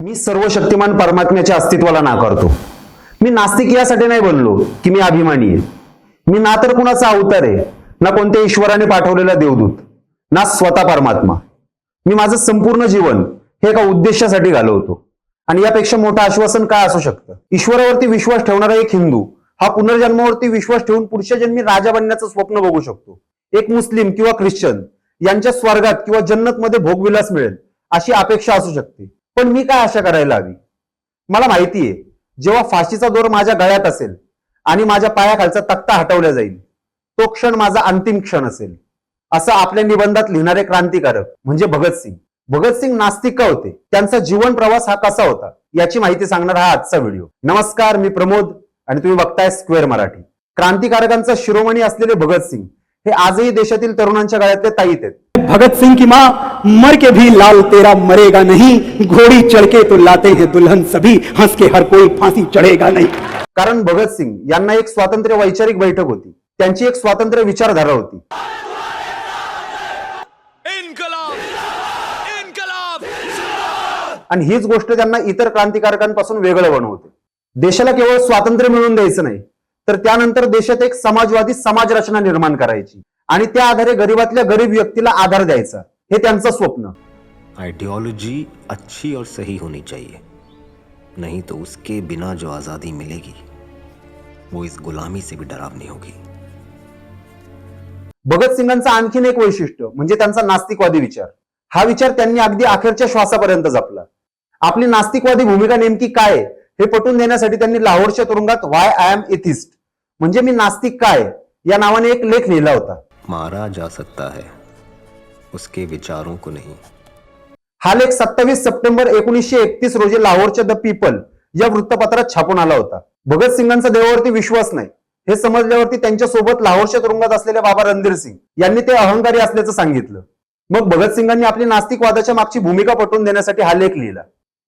मी सर्व शक्तिमान परमात्म्याच्या अस्तित्वाला नाकारतो. मी नास्तिक यासाठी नाही बनलो की मी अभिमानी आहे. मी ना तर कुणाचा अवतार आहे ना कोणत्या ईश्वराने पाठवलेला देवदूत ना स्वतः परमात्मा. मी माझं संपूर्ण जीवन हे एका उद्देशासाठी घालवतो. आणि यापेक्षा मोठं आश्वासन काय असू शकतं? ईश्वरावरती विश्वास ठेवणारा एक हिंदू हा पुनर्जन्मावरती विश्वास ठेवून पुढच्या जन्मी राजा बनण्याचं स्वप्न बघू शकतो. एक मुस्लिम किंवा ख्रिश्चन यांच्या स्वर्गात किंवा जन्नतमध्ये भोगविलास मिळेल अशी अपेक्षा असू शकते. पण मी काय आशा करायला हवी? मला माहिती आहे जेव्हा फाशीचा दोर माझ्या गळ्यात असेल आणि माझ्या पायाखालचा तक्ता हटवला जाईल तो क्षण माझा अंतिम क्षण असेल. असं आपल्या निबंधात लिहिणारे क्रांतिकारक म्हणजे भगतसिंग भगतसिंग नास्तिक का होते? त्यांचा जीवन प्रवास हा कसा होता? याची माहिती सांगणार हा आजचा व्हिडिओ. नमस्कार मी प्रमोद आणि तुम्ही बघताय स्क्वेअर मराठी. क्रांतिकारकांचा शिरोमणी असलेले भगतसिंग हे आजही देशातील तरुणांच्या गळ्यातले ताईत आहेत. भगत सिंह की माँ मर के भी लाल तेरा मरेगा नहीं। घोड़ी चढ़ के तो लाते हैं दुल्हन सभी हंस के हर कोई फांसी चढ़ेगा नहीं। कारण भगतसिंग यांना एक स्वातंत्र्य वैचारिक बैठक होती. त्यांची एक स्वातंत्र्य विचारधारा होती. इनकलाब! इनकलाब! आणि हीच गोष्ट त्यांना इतर क्रांतिकारकांपासून वेगळं बनवते. देशाला केवळ स्वातंत्र्य मिळवून द्यायचं नाही तर त्यानंतर देशात एक समाजवादी समाज रचना निर्माण करायची. आणि त्या आधारे गरीबातल्या गरीब व्यक्तीला आधार द्यायचा. हे त्यांचं स्वप्न. आइडियोलॉजी अच्छी और सही होनी चाहिए. नहीं तो उसके बिना जो आज़ादी मिलेगी वो इस गुलामी से भी डरावनी होगी. भगतसिंगांचं आणखीन एक वैशिष्ट्य म्हणजे त्यांचा नास्तिकवादी विचार. हा विचार त्यांनी अगदी अखेरच्या श्वासापर्यंत जपला. आपली नास्तिकवादी भूमिका नेमकी काय आहे हे पटवून देण्यासाठी त्यांनी लाहोरच्या तुरुंगात वाय आय एम एथिस्ट म्हणजे मी नास्तिक काय या नावाने एक लेख लिहिला होता. मारा जा सकता है। उसके विचारों को नहीं। हा लेख सत्तावीस सप्टेंबर एकोणीसशे एकतीस रोजी लाहोरच्या द पीपल या वृत्तपत्रात छापून आला होता. भगतसिंगांचा देवावरती विश्वास नाही. हे समजल्यावरती त्यांच्यासोबत लाहोरच्या तुरुंगात असलेले बाबा रणधीर सिंग यांनी ते अहंकारी असल्याचं सांगितलं. मग भगतसिंगांनी आपली नास्तिकवादाच्या मागची भूमिका पटवून देण्यासाठी हा लेख लिहिला.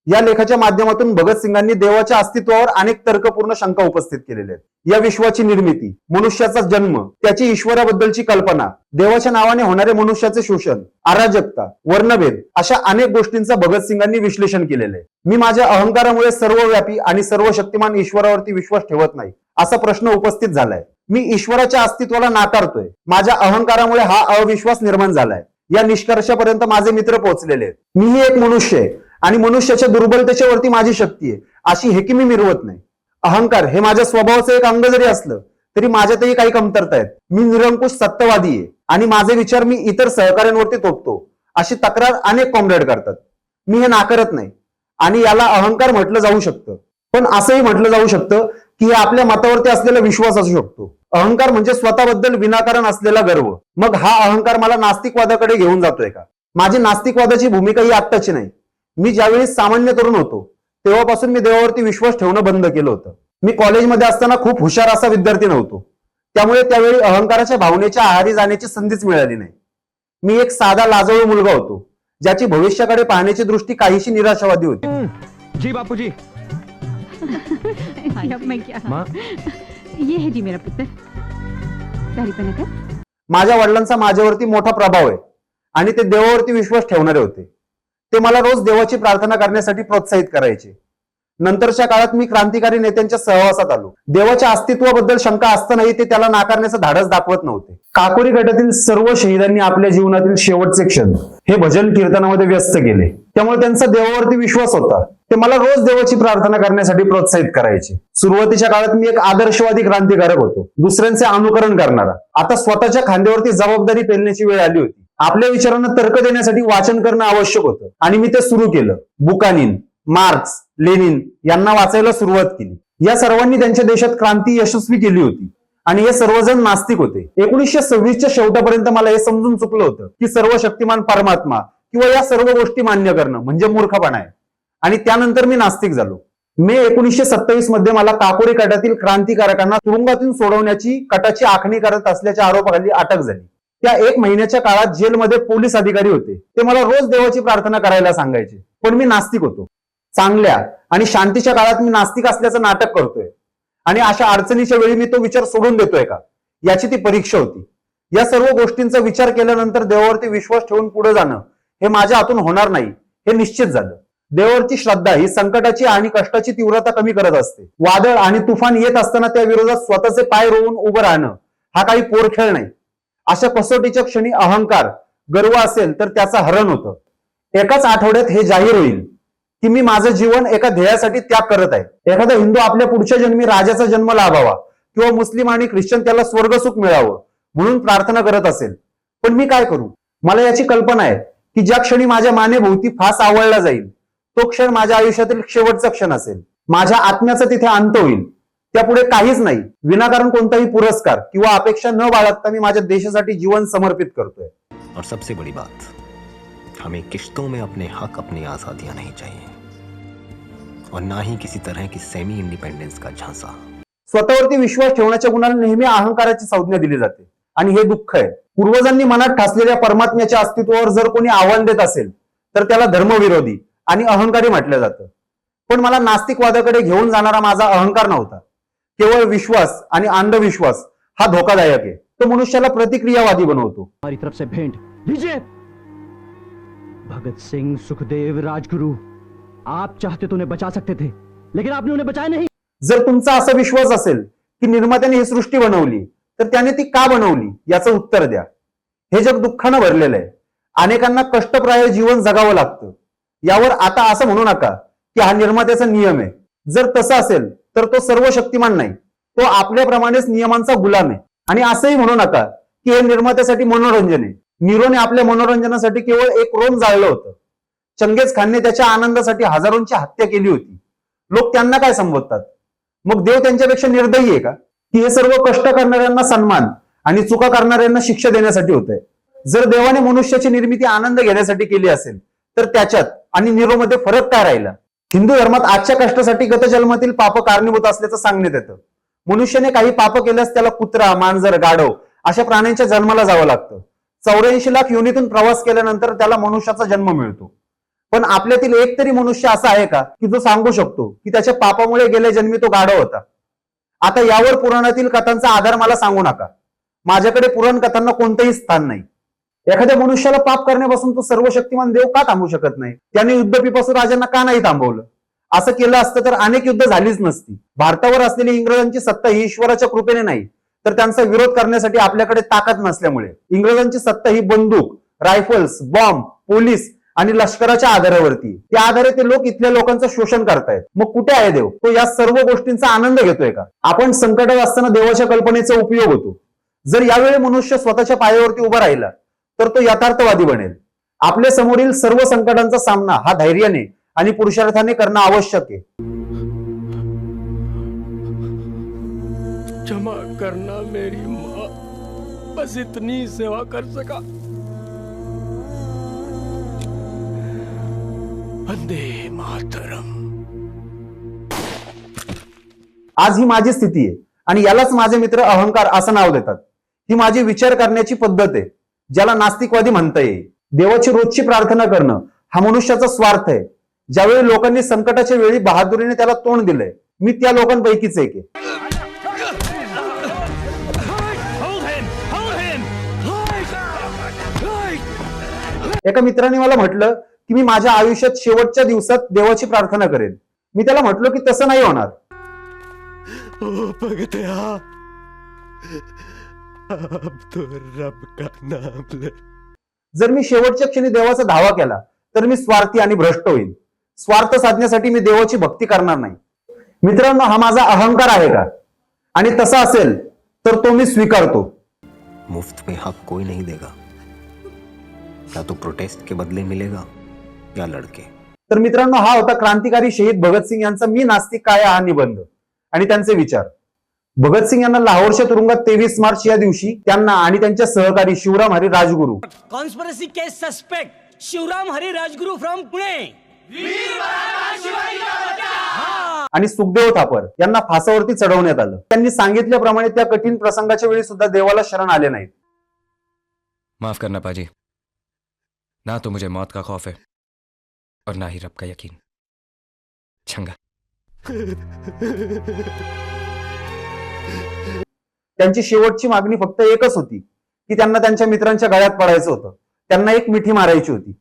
या लेखाच्या माध्यमातून भगतसिंगांनी देवाच्या अस्तित्वावर अनेक तर्कपूर्ण शंका उपस्थित केलेल्या आहेत. या विश्वाची निर्मिती मनुष्याचा जन्म त्याची ईश्वराबद्दलची कल्पना देवाच्या नावाने होणारे मनुष्याचे शोषण अराजकता वर्णभेद अशा अनेक गोष्टींचं भगतसिंगांनी विश्लेषण केलेले आहे. मी माझ्या अहंकारामुळे सर्वव्यापी आणि सर्व शक्तिमान ईश्वरावरती विश्वास ठेवत नाही असा प्रश्न उपस्थित झालाय. मी ईश्वराच्या अस्तित्वाला नाकारतोय. माझ्या अहंकारामुळे हा अविश्वास निर्माण झालाय. या निष्कर्षापर्यंत माझे मित्र पोहोचलेले आहेत. मीही एक मनुष्य आहे. आणि मनुष्याच्या दुर्बलतेच्यावरती माझी शक्ती आहे. अशी हे की मी मिरवत नाही. अहंकार हे माझ्या स्वभावाचं एक अंग जरी असलं तरी माझ्यातही काही कमतरता आहेत. मी निरंकुश सत्यवादी आहे आणि माझे विचार मी इतर सहकाऱ्यांवरती तोपतो अशी तक्रार अनेक कॉम्रेड करतात. मी हे नाकारत नाही. आणि याला अहंकार म्हटलं जाऊ शकतं. पण असंही म्हटलं जाऊ शकतं की हे आपल्या मतावरती असलेला विश्वास असू शकतो. अहंकार म्हणजे स्वतःबद्दल विनाकारण असलेला गर्व. मग हा अहंकार मला नास्तिकवादाकडे घेऊन जातोय का? माझी नास्तिकवादाची भूमिका ही आत्ताची नाही. मी ज्यावेळी सामान्य तरुण होतो तेव्हापासून मी देवावरती विश्वास ठेवणं बंद केलं होतं. मी कॉलेजमध्ये असताना खूप हुशार असा विद्यार्थी नव्हतो. त्यामुळे त्यावेळी अहंकाराच्या भावनेच्या आहारी जाण्याची संधीच मिळाली नाही. मी एक साधा लाजळू मुलगा होतो ज्याची भविष्याकडे पाहण्याची दृष्टी काहीशी निराशावादी होती. जी बापूजी. ये है जी मेरा पुत्र. माझ्या वडिलांचा माझ्यावरती मोठा प्रभाव आहे आणि ते देवावरती विश्वास ठेवणारे होते. ते मला रोज देवाची प्रार्थना करण्यासाठी प्रोत्साहित करायचे. नंतरच्या काळात मी क्रांतिकारी नेत्यांच्या सहवासात आलो. देवाच्या अस्तित्वाबद्दल शंका असतानाही ते त्याला नाकारण्याचं धाडस दाखवत नव्हते. काकोरी गटातील सर्व शहीदांनी आपल्या जीवनातील शेवटचे क्षण हे भजन कीर्तनामध्ये व्यस्त केले. त्यामुळे त्यांचा देवावरती विश्वास होता. ते मला रोज देवाची प्रार्थना करण्यासाठी प्रोत्साहित करायचे. सुरुवातीच्या काळात मी एक आदर्शवादी क्रांतिकारक होतो. दुसऱ्यांचे अनुकरण करणारा. आता स्वतःच्या खांद्यावरती जबाबदारी पेलण्याची वेळ आली होती. आपल्या विचारांना तर्क देण्यासाठी वाचन करणं आवश्यक होतं. आणि मी ते सुरू केलं. बुकानिन मार्क्स लेनिन यांना वाचायला सुरुवात केली. या सर्वांनी त्यांच्या देशात क्रांती यशस्वी केली होती. आणि हे सर्वजण नास्तिक होते. एकोणीसशे सव्वीसच्या शेवटापर्यंत मला हे समजून चुकलं होतं की सर्व शक्तिमान परमात्मा किंवा या सर्व गोष्टी मान्य करणं म्हणजे मूर्खपणा आहे. आणि त्यानंतर मी नास्तिक झालो. मे एकोणीसशे सत्तावीसमध्ये मला काकोरी कटातील क्रांतिकारकांना तुरुंगातून सोडवण्याची कटाची आखणी करत असल्याच्या आरोपाखाली अटक झाली. त्या एक महिन्याच्या काळात जेलमध्ये पोलीस अधिकारी होते. ते मला रोज देवाची प्रार्थना करायला सांगायचे. पण मी नास्तिक होतो. चांगल्या आणि शांतीच्या काळात मी नास्तिक असल्याचं नाटक करतोय. आणि अशा अडचणीच्या वेळी मी तो विचार सोडून देतोय का? याची ती परीक्षा होती. या सर्व गोष्टींचा विचार केल्यानंतर देवावरती विश्वास ठेवून पुढे जाणं हे माझ्या हातून होणार नाही. हे निश्चित झालं. देवावरची श्रद्धा ही संकटाची आणि कष्टाची तीव्रता कमी करत असते. वादळ आणि तुफान येत असताना त्या विरोधात स्वतःचे पाय रोवून उभं राहणं हा काही पोरखेळ नाही. अशा कसोटीच्या क्षणी अहंकार गर्व असेल तर त्याचं हरण होतं. एकाच आठवड्यात हे जाहीर होईल की मी माझं जीवन एका ध्येयासाठी त्याग करत आहे. एखादा हिंदू आपल्या पुढच्या जन्मी राजाचा जन्म लाभावा किंवा मुस्लिम आणि ख्रिश्चन त्याला स्वर्गसुख मिळावं म्हणून प्रार्थना करत असेल. पण मी काय करू? मला याची कल्पना आहे की ज्या क्षणी माझ्या मानेभोवती फास आवळला जाईल तो क्षण माझ्या आयुष्यातील शेवटचा क्षण असेल. माझ्या आत्म्याचा तिथे अंत होईल. त्यापुढे काहीच नाही. विनाकारण कोणताही पुरस्कार किंवा अपेक्षा न बाळगता मी माझ्या देशासाठी जीवन समर्पित करतोय. और सबसे बड़ी बात हमें किश्तों में अपने हक अपनी आज़ादियां नहीं चाहिए। और ना ही किसी तरह की सेमी इंडिपेंडेंस का झांसा। स्वतःवरती विश्वास ठेवण्याच्या गुणाला नेहमी अहंकाराची संज्ञा दिली जाते. आणि हे दुःख आहे. पूर्वजांनी मनात ठासलेल्या परमात्म्याच्या अस्तित्वावर जर कोणी आव्हान देत असेल तर त्याला धर्मविरोधी आणि अहंकारी म्हटलं जातं. पण मला नास्तिकवादाकडे घेऊन जाणारा माझा अहंकार नव्हता. केवळ विश्वास आणि अंधविश्वास हा धोकादायक आहे. तो मनुष्याला प्रतिक्रियावादी बनवतो. हमारी तरफ से भेंट लीजिए. भगत सिंह सुखदेव राजगुरु आप चाहते तो उन्हें बचा सकते थे लेकिन आपने उन्हें बचाया नहीं। जर तुमचा असा विश्वास असेल की निर्मात्याने ही सृष्टी बनवली तर त्याने ती का बनवली याचं उत्तर द्या. हे जग दुःखानं भरलेलं आहे. अनेकांना कष्टप्राय जीवन जगावं लागतं. यावर आता असं म्हणू नका की हा निर्मात्याचा नियम आहे. जर तसं असेल तर तो सर्व शक्तिमान नाही. तो आपल्याप्रमाणेच नियमांचा गुलाम आहे. आणि असंही म्हणू नका की हे निर्मात्यासाठी मनोरंजन आहे. नीरोने आपल्या मनोरंजनासाठी केवळ एक रोम जाळलं होतं. चंगेज खानने त्याच्या आनंदासाठी हजारोंची हत्या केली होती. लोक त्यांना काय संबोधतात? मग देव त्यांच्यापेक्षा निर्दयी आहे का? की हे सर्व कष्ट करणाऱ्यांना सन्मान आणि चुका करणाऱ्यांना शिक्षा देण्यासाठी होत आहे जर देवाने मनुष्याची निर्मिती आनंद घेण्यासाठी केली असेल तर त्याच्यात आणि निरोमध्ये फरक काय राहिला? हिंदू धर्मात आजच्या कष्टासाठी गतजन्मातील पाप कारणीभूत असल्याचं सांगण्यात येतं. मनुष्याने काही पाप केल्यास त्याला कुत्रा मांजर गाढव अशा प्राण्यांच्या जन्माला जावं लागतं. चौऱ्याऐंशी लाख योनीतून प्रवास केल्यानंतर त्याला मनुष्याचा जन्म मिळतो. पण आपल्यातील एक तरी मनुष्य असा आहे का की जो सांगू शकतो की त्याच्या पापामुळे गेल्या जन्मी तो गाढव होता? आता यावर पुराणातील कथांचा आधार मला सांगू नका. माझ्याकडे पुराण कथांना कोणतंही स्थान नाही. एखाद्या मनुष्याला पाप करण्यापासून तो सर्व शक्तिमान देव का थांबू शकत नाही? त्याने युद्धपीपासून राजांना का नाही थांबवलं? असं केलं असतं तर अनेक युद्ध झालीच नसती. भारतावर असलेली इंग्रजांची सत्ता ही ईश्वराच्या कृपेने नाही. तर त्यांचा विरोध करण्यासाठी आपल्याकडे ताकद नसल्यामुळे. इंग्रजांची सत्ता ही बंदूक रायफल्स बॉम्ब पोलीस आणि लष्कराच्या आधारावरती. त्या आधारे ते लोक इथल्या लोकांचं शोषण करतायत. मग कुठे आहे देव? तो या सर्व गोष्टींचा आनंद घेतोय का? आपण संकटात असताना देवाच्या कल्पनेचा उपयोग होतो. जर यावेळी मनुष्य स्वतःच्या पायावरती उभा राहिला तर तो यथार्थवादी बनेल. आपल्या समोरील सर्व संकटांचा सामना हा धैर्याने आणि पुरुषार्थाने करणं आवश्यक आहे. क्षमा करना मेरी माँ. बस इतनी सेवा कर सका. वंदे मातरम. आज ही माझी स्थिती आहे आणि यालाच माझे मित्र अहंकार असं नाव देतात. ही माझी विचार करण्याची पद्धत आहे. ज्याला नास्तिकवादी म्हणता येईल देवाची रोजची प्रार्थना करणं हा मनुष्याचा स्वार्थ आहे. ज्यावेळी लोकांनी संकटाच्या वेळी बहादुरीने त्याला तोंड दिलंय मी त्या लोकांपैकीच एक आहे. एका मित्राने मला म्हटलं की मी माझ्या आयुष्यात शेवटच्या दिवसात देवाची प्रार्थना करेन. मी त्याला म्हटलो की तसं नाही होणार. हो, जर मी शेवटच्या क्षणी देवाचा धावा केला तर मी स्वार्थी आणि भ्रष्ट होईल स्वार्थ साधण्यासाठी मी देवाची भक्ती करणार नाही. मित्रांनो हा माझा अहंकार आहे का? आणि तसा असेल तर तो मी स्वीकारतो. मुफ्त में हक कोई नहीं देगा। या तो प्रोटेस्ट के बदले मिलेगा या लड़के। तर मित्रांनो हा होता क्रांतिकारी शहीद भगतसिंग यांचा मी नास्तिक काय हा निबंध आणि त्यांचे विचार. भगतसिंग यांना लाहोरच्या तुरुंगात तेवीस मार्च या दिवशी त्यांना आणि त्यांच्या सहकारी Shivram Hari Rajguru. Conspiracy case suspect Shivram Hari Rajguru from Pune. आणि सुखदेव थापर यांना फासावरती चढवण्यात आलं. त्यांनी सांगितल्याप्रमाणे त्या कठीण प्रसंगाच्या वेळी सुद्धा देवाला शरण आले नाहीत. माफ करना पाजी. ना तो मुझे मौत का खौफ है और ना ही रब का यकीन. छंगा त्यांची शेवटची मागणी फक्त एकच होती की त्यांना त्यांच्या मित्रांच्या गळ्यात पडायचं होतं. त्यांना एक मिठी मारायची होती.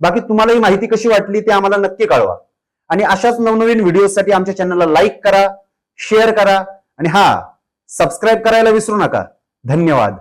बाकी तुम्हाला ही माहिती कशी वाटली ते आम्हाला नक्की कळवा. आणि अशाच नवनवीन व्हिडिओसाठी आमच्या चॅनलला लाईक करा शेअर करा आणि हा सबस्क्राईब करायला विसरू नका. धन्यवाद.